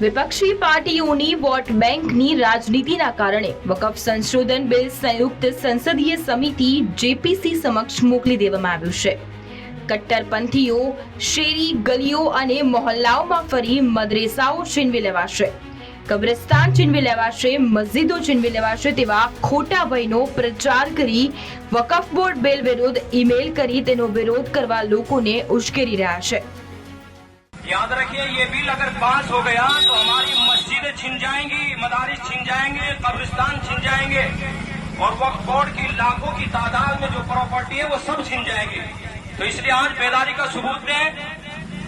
વિપક્ષી પાર્ટીઓની વોટ બેંકની રાજનીતિના કારણે વકફ સંશોધન બિલ સંયુક્ત સંસદીય સમિતિ જેપીસી સમક્ષ મોકલી દેવામાં આવ્યું છે. કટ્ટરપંથીઓ, શેરી, ગલીઓ અને મોહલ્લાઓમાં ફરી મદરેસાઓ છીનવી લેવાશે. કબ્રસ્તાન છીનવી લેવાશે, મસ્જિદો છીનવી લેવાશે તેવા ખોટા ભયનો પ્રચાર કરી વકફ બોર્ડ બિલ વિરુદ્ધ ઈમેલ કરી તેનો વિરોધ કરવા લોકોને ઉશ્કેરી રહ્યા છે. याद रखिए ये बिल अगर पास हो गया तो हमारी मस्जिदें छिन जाएंगी मदारिस छिन जाएंगे कब्रिस्तान छिन जाएंगे और वक्फ बोर्ड की लाखों की तादाद में जो प्रॉपर्टी है वो सब छिन जाएगी तो इसलिए आज बेदारी का सबूत दें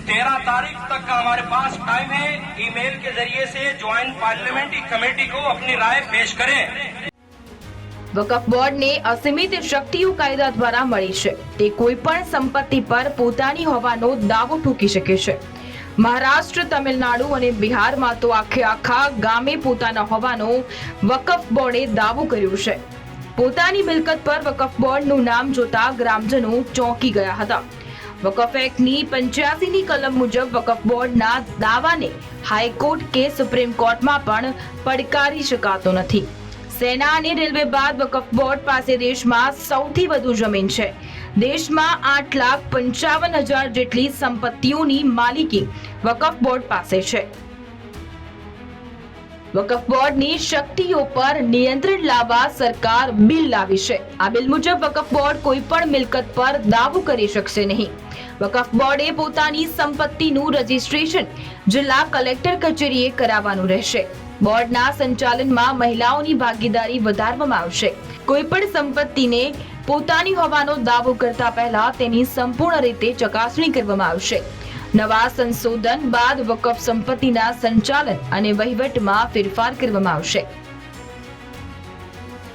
तेरह तारीख तक का हमारे पास टाइम है ईमेल के जरिए से ज्वाइंट पार्लियामेंट्री कमेटी को अपनी राय पेश करें વકફ બોર્ડને અસીમિત શક્તિઓ કાયદા દ્વારા મળી છે તે કોઈ પણ સંપત્તિ પર પોતાની હોવાનો દાવો ઠૂકી શકે છે મહારાષ્ટ્ર, તમિલનાડુ અને બિહારમાં તો આખે આખા ગામે પોતાના હોવાનો વકફ બોર્ડે દાવો કર્યો છે. પોતાની મિલકત પર વકફ બોર્ડનું નામ જોતા ગ્રામજનો ચોંકી ગયા હતા. વકફ એક્ટની પંચ્યાસીની કલમ મુજબ વકફ બોર્ડના દાવાને હાઈકોર્ટ કે સુપ્રીમ કોર્ટમાં પણ પડકારી શકાતો નથી. સેના અને રેલવે બાદ વકફ બોર્ડ પાસે દેશમાં સૌથી વધુ જમીન છે. દેશમાં આઠ લાખ પંચાવન હજાર જેટલી સંપત્તિઓની માલિકી વકફ બોર્ડ પાસે છે. વકફ બોર્ડની શક્તિઓ પર નિયંત્રણ લાવવા સરકાર બિલ લાવી છે. આ બિલ મુજબ વકફ બોર્ડ કોઈ પણ મિલકત પર દાવો કરી શકશે નહીં. વકફ બોર્ડે પોતાની સંપત્તિનું રજીસ્ટ્રેશન જિલ્લા કલેક્ટર કચેરીએ કરાવવાનું રહેશે. બોર્ડના સંચાલનમાં મહિલાઓની ભાગીદારી વધારવામાં આવશે. કોઈ પણ સંપત્તિને પોતાની હોવાનો દાવો કરતા પહેલા તેની સંપૂર્ણ રીતે ચકાસણી કરવામાં આવશે. નવા સંશોધન બાદ વકફ સંપત્તિના સંચાલન અને વહીવટમાં ફેરફાર કરવામાં આવશે.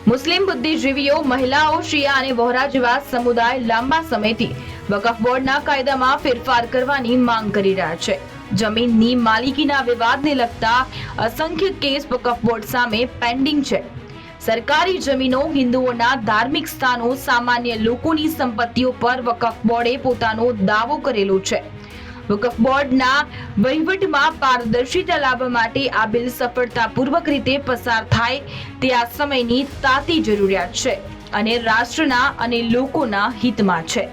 મુસ્લિમ બુદ્ધિજીવીઓ, મહિલાઓ, શિયા અને વહોરા જેવા સમુદાય લાંબા સમયથી વકફ બોર્ડના કાયદામાં ફેરફાર કરવાની માંગ કરી રહ્યા છે. જમીનની માલિકીના વિવાદને લગતા અસંખ્ય કેસ વકફ બોર્ડ સામે પેન્ડિંગ છે. સરકારી જમીનો, હિન્દુઓના ધાર્મિક સ્થાનો, સામાન્ય લોકોની સંપત્તિઓ પર વકફ બોર્ડે પોતાનો દાવો કરેલો છે. વકફ બોર્ડના વહીવટમાં પારદર્શિતા લાવવા માટે આ બિલ સફળતાપૂર્વક રીતે પસાર થાય તે આ સમયની તાતી જરૂરિયાત છે અને રાષ્ટ્રના અને લોકોના હિતમાં છે.